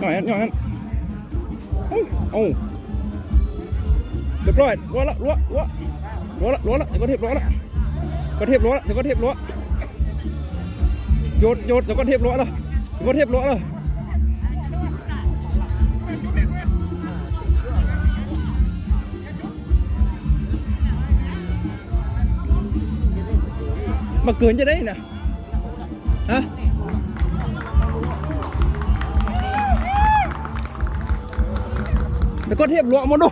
หน่อยหน่อยนั้นเอ้าเรียบร้อยรัวละรั้วรัวรัวละรัวละเดี๋ยวก็เทียบรัวละก็เทียบรัวละเดี๋ยวก็เทียบรั้วโยดโยดเดี๋ยวก็เทียบรัวละเดี๋ยวก็เทียบรัวละมาเกินจะได้นะฮะ ตะก็เทียบรั้วหมดดู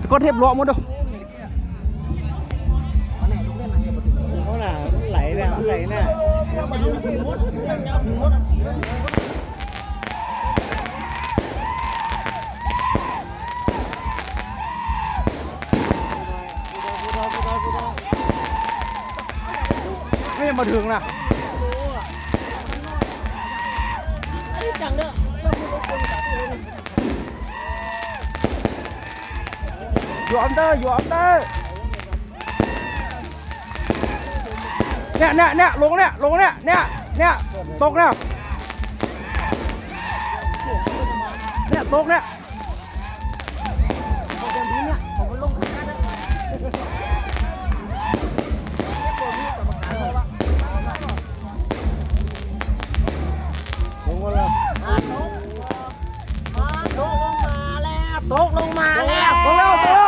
ตะก็เทียบรั้วหมดดูเขาน่ะไหลเนี่ยไหลเนี่ยไม่มาถึงนะอ ยู่อันเตอร์อยู่อันเตอร์เนี่ยเนี่ยเนี่ยลงเนี่ยลงเนี่ยเนี่ยเนี่ยตกเนี่ยเนี่ยตกเนี่ยลงมาเลยตกลงมาแล้วลงแล้วตกแล้ว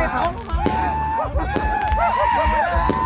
มาขวา